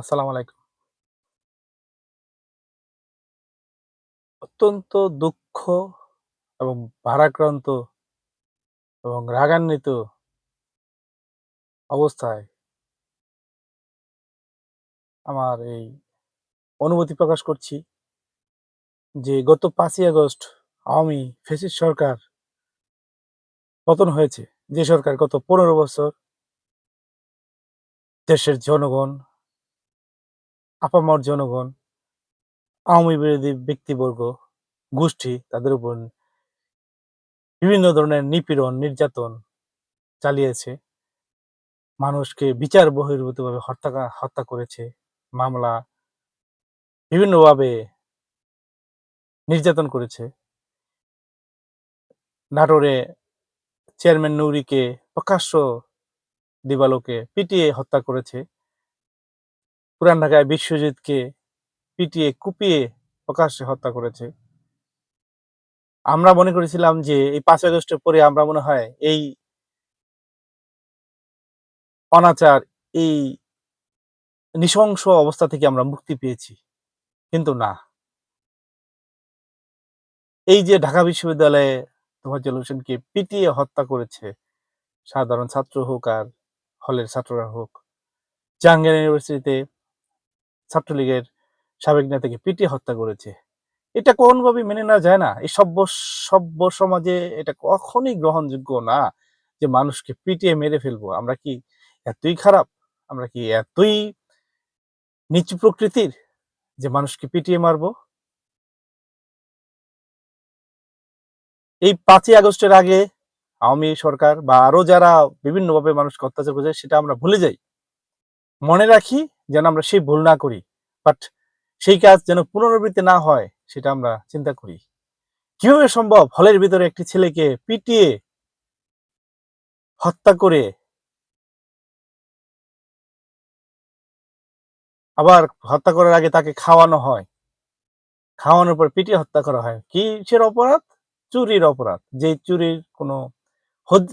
আসসালামু আলাইকুম। অত্যন্ত দুঃখ এবং ভারাক্রান্ত এবং রাগান্বিত অবস্থায় আমার এই অনুভূতি প্রকাশ করছি যে গত পাঁচই আগস্ট আওয়ামী ফেসিস সরকার পতন হয়েছে। যে সরকার গত ১৫ বছর দেশের জনগণ, আপামর জনগণ, আওয়ামী বিরোধী ব্যক্তিবর্গ, গোষ্ঠী তাদের উপর বিভিন্ন ধরনের নিপীড়ন, নির্যাতন চালিয়েছে। মানুষকে বিচার বহির্ভূতভাবে হত্যা হত্যা করেছে। মামলা বিভিন্নভাবে নির্যাতন করেছে। নাটোরে চেয়ারম্যান নূরীকে প্রকাশ্য দিবালোকে পিটিয়ে হত্যা করেছে। পুরান ঢাকায় বিশ্বজিৎকে পিটিয়ে, কুপিয়ে প্রকাশ্যে হত্যা করেছে। আমরা মনে করেছিলাম যে এই পাঁচ আগস্টের পরে আমরা মনে হয় এই অনাচার, এই নৃশংস অবস্থা থেকে আমরা মুক্তি পেয়েছি। কিন্তু না। এই যে ঢাকা বিশ্ববিদ্যালয়ে তোফাজ্জল হোসেনকে পিটিয়ে হত্যা করেছে, সাধারণ ছাত্র হোক আর হলের ছাত্ররা হোক। জাহাঙ্গীর ইউনিভার্সিটিতে ছাত্রলীগের সাবেক নেতাকে পিটিয়ে হত্যা করেছে। এটা কোনোভাবেই মেনে নেওয়া যায় না। এই সভ্য সভ্য সমাজে এটা কখনই গ্রহণযোগ্য না যে মানুষকে পিটিয়ে মেরে ফেলব। আমরা কি এতই খারাপ? আমরা কি এতই নিচু প্রকৃতির যে মানুষকে পিটিয়ে মারবো? এই পাঁচই আগস্টের আগে আওয়ামী সরকার বা আরও যারা বিভিন্নভাবে মানুষকে অত্যাচার করেছে, সেটা আমরা ভুলে যাই। মনে রাখি যেন আমরা সেই ভুল না করি। বাট সেই কাজ যেন পুনরাবৃত্তি না হয়, সেটা আমরা চিন্তা করি। কীভাবে সম্ভব হলের ভিতরে একটি ছেলেকে পিটিয়ে হত্যা করে আবার হত্যা করার আগে তাকে খাওয়ানো হয়। খাওয়ানোর পর পিটিয়ে হত্যা করা হয়। কি কিসের অপরাধ? চুরির অপরাধ। যে চুরির কোনো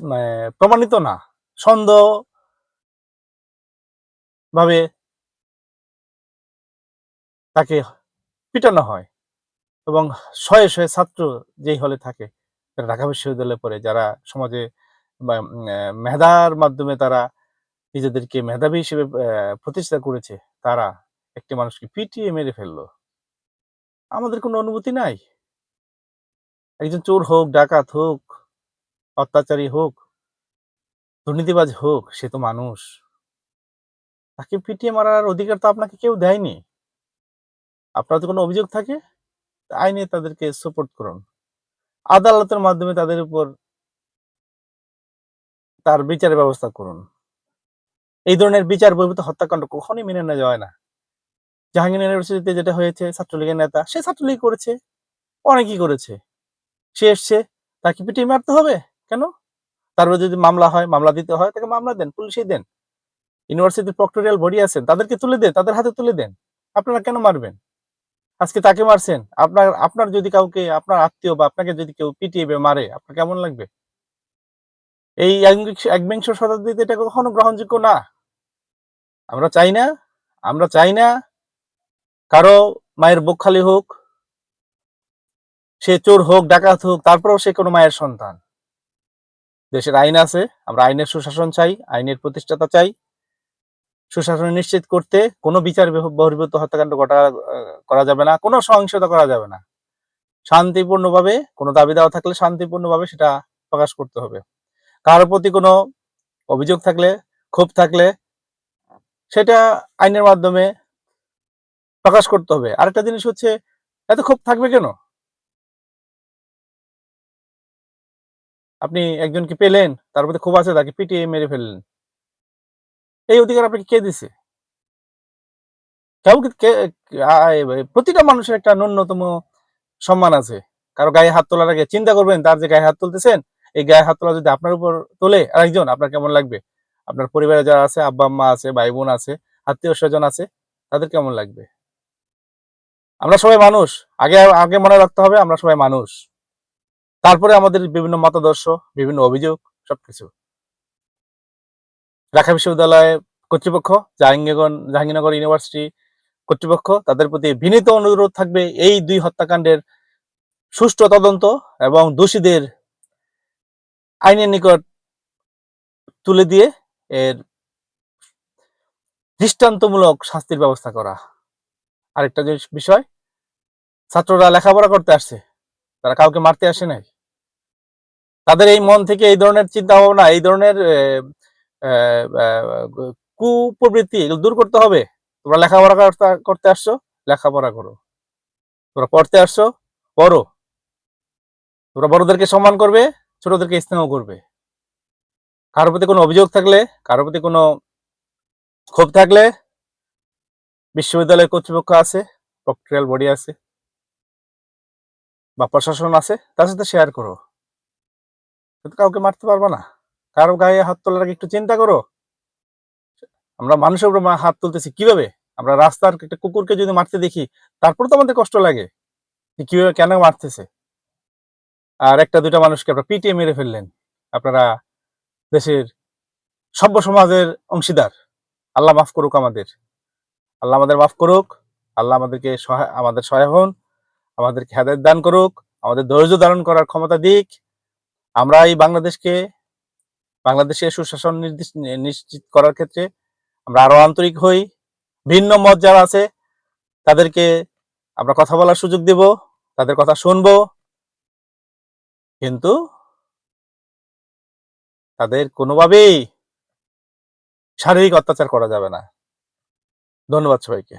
মানে প্রমাণিত না। সন্দেহ ভাবে তাকে পিটানো হয় এবং শয়ে, শয়ে ছাত্র যেই হলে থাকে ঢাকা বিশ্ববিদ্যালয়ে পড়ে যারা সমাজে মেধার মাধ্যমে তারা নিজেদেরকে মেধাবী হিসেবে প্রতিষ্ঠা করেছে, তারা একটি মানুষকে পিটিয়ে মেরে ফেলল আমাদের কোনো অনুভূতি নাই? একজন চোর হোক, ডাকাত হোক, অত্যাচারী হোক, দুর্নীতিবাজ হোক, সে তো মানুষ। তাকে পিটিয়ে মারার অধিকার তো আপনাকে কেউ দেয়নি। আপনার যদি কোনো অভিযোগ থাকে আইনে তাদেরকে সোপর্দ করুন। আদালতের মাধ্যমে তাদের উপর তার বিচারের ব্যবস্থা করুন। এই ধরনের বিচার বহির্ভূত হত্যাকাণ্ড কখনোই মেনে নেওয়া যায় না। জাহাঙ্গীর ইউনিভার্সিটিতে যেটা হয়েছে ছাত্রলীগের নেতা, সে ছাত্রলীগ করেছে, অনেকেই করেছে। সে এসছে, তাকে পিটিয়ে মারতে হবে? কেন? তার বিরুদ্ধে যদি মামলা হয়, মামলা দিতে হয় তাকে মামলা দেন, পুলিশেই দেন। ইউনিভার্সিটির প্রক্টোরিয়াল বডি আছেন, তাদেরকে তুলে দেন, তাদের হাতে তুলে দেন। আপনারা কেন মারবেন? আজকে তাকে মারছেন, আপনার আপনার যদি কাউকে আপনার আত্মীয় বা আপনাকে যদি কেউ পিটিয়ে মারে, আপনার কেমন লাগবে? এই একবিংশ শতাব্দীতে এটা কখনো গ্রহণযোগ্য না। আমরা চাই না, আমরা চাই না কারও মায়ের বুক খালি হোক। সে চোর হোক, ডাকাত হোক, তারপরেও সে কোনো মায়ের সন্তান। দেশের আইন আছে, আমরা আইনের সুশাসন চাই, আইনের প্রতিষ্ঠাতা চাই। সুশাসন নিশ্চিত করতে কোনো বিচার বহ বহির্ভূত হত্যাকাণ্ড ঘটা করা যাবে না, কোনো সহিংসতা করা যাবে না। শান্তিপূর্ণভাবে কোনো দাবি দেওয়া থাকলে শান্তিপূর্ণভাবে সেটা প্রকাশ করতে হবে। কারও প্রতি কোনো অভিযোগ থাকলে, ক্ষোভ থাকলে সেটা আইনের মাধ্যমে প্রকাশ করতে হবে। আরেকটা জিনিস হচ্ছে এত ক্ষোভ থাকবে কেন? আপনি একজনকে পেলেন, তার প্রতি ক্ষোভ আছে তাকে পিটিয়ে মেরে ফেললেন। এই অধিকার আপনাকে কে দিছে? কাউকে কে আ প্রতিটা মানুষের একটা ন্যূনতম সম্মান আছে। কারও গায়ে হাত তোলার আগে চিন্তা করবেন তার যে গায়ে হাত তুলতেছেন, এই গায়ে হাত তোলা যদি আপনার উপর তোলে আরেকজন আপনার কেমন লাগবে? আপনার পরিবারে যারা আছে, আব্বা-আম্মা আছে, ভাই-বোন আছে, আত্মীয়-স্বজন আছে, তাদের কেমন লাগবে? আমরা সবাই মানুষ। আগে আগে মনে রাখতে হবে আমরা সবাই মানুষ। তারপরে আমাদের বিভিন্ন মতাদর্শ, বিভিন্ন অভিযোগ সবকিছু। ঢাকা বিশ্ববিদ্যালয়ে কর্তৃপক্ষ জাহাঙ্গীরগঞ্জ জাহাঙ্গীরনগর ইউনিভার্সিটি কর্তৃপক্ষ তাদের প্রতি বিনীত অনুরোধ থাকবে এই দুই হত্যাকাণ্ডের সুষ্ঠু তদন্ত এবং দোষীদের আইনের নিকট তুলে দিয়ে এর দৃষ্টান্তমূলক শাস্তির ব্যবস্থা করা। আরেকটা যে বিষয়, ছাত্ররা লেখাপড়া করতে আসছে। তারা কাউকে মারতে আসে নাই। তাদের এই মন থেকে এই ধরনের চিন্তা ভাবনা এই ধরনের কুপ্রবৃত্তি এগুলো দূর করতে হবে। তোমরা লেখাপড়া করতে- আসছো, লেখাপড়া করো। তোমরা পড়তে আসছো, পড়ো। তোমরা বড়দেরকে সম্মান করবে, ছোটদেরকে স্নেহ করবে। কারোর প্রতি কোনো অভিযোগ থাকলে, কারোর প্রতি কোনো ক্ষোভ থাকলে, বিশ্ববিদ্যালয় কর্তৃপক্ষ আছে প্রক্রিয়াল বডি আছে, বা প্রশাসন আছে, তার সাথে শেয়ার করো। কাউকে মারতে পারবে না। কারও গায়ে হাত তোলার আগে একটু চিন্তা করো। আমরা মানুষের উপর হাত তুলতেছি কীভাবে? আমরা রাস্তার একটা কুকুরকে যদি মারতে দেখি তারপর তো আমাদের কষ্ট লাগে। কীভাবে কেন মারতেছে? আর একটা দুটা মানুষকে আপনারা পিটিয়ে মেরে ফেললেন। আপনারা দেশের সভ্য সমাজের অংশীদার। আল্লাহ মাফ করুক আমাদের। আল্লাহ আমাদের মাফ করুক। আল্লাহ আমাদেরকে সহায়, আমাদের সহায় হন। আমাদেরকে হেদায়ত দান করুক। আমাদের ধৈর্য ধারণ করার ক্ষমতা দিক। আমরা এই বাংলাদেশকে বাংলাদেশের সুশাসন নিশ্চিত করার ক্ষেত্রে আমরা আরও আন্তরিক হই। ভিন্ন মত যারা আছে, তাদেরকে আমরা কথা বলার সুযোগ দেব, তাদের কথা শুনব। কিন্তু তাদের কোনোভাবেই শারীরিক অত্যাচার করা যাবে না। ধন্যবাদ সবাইকে।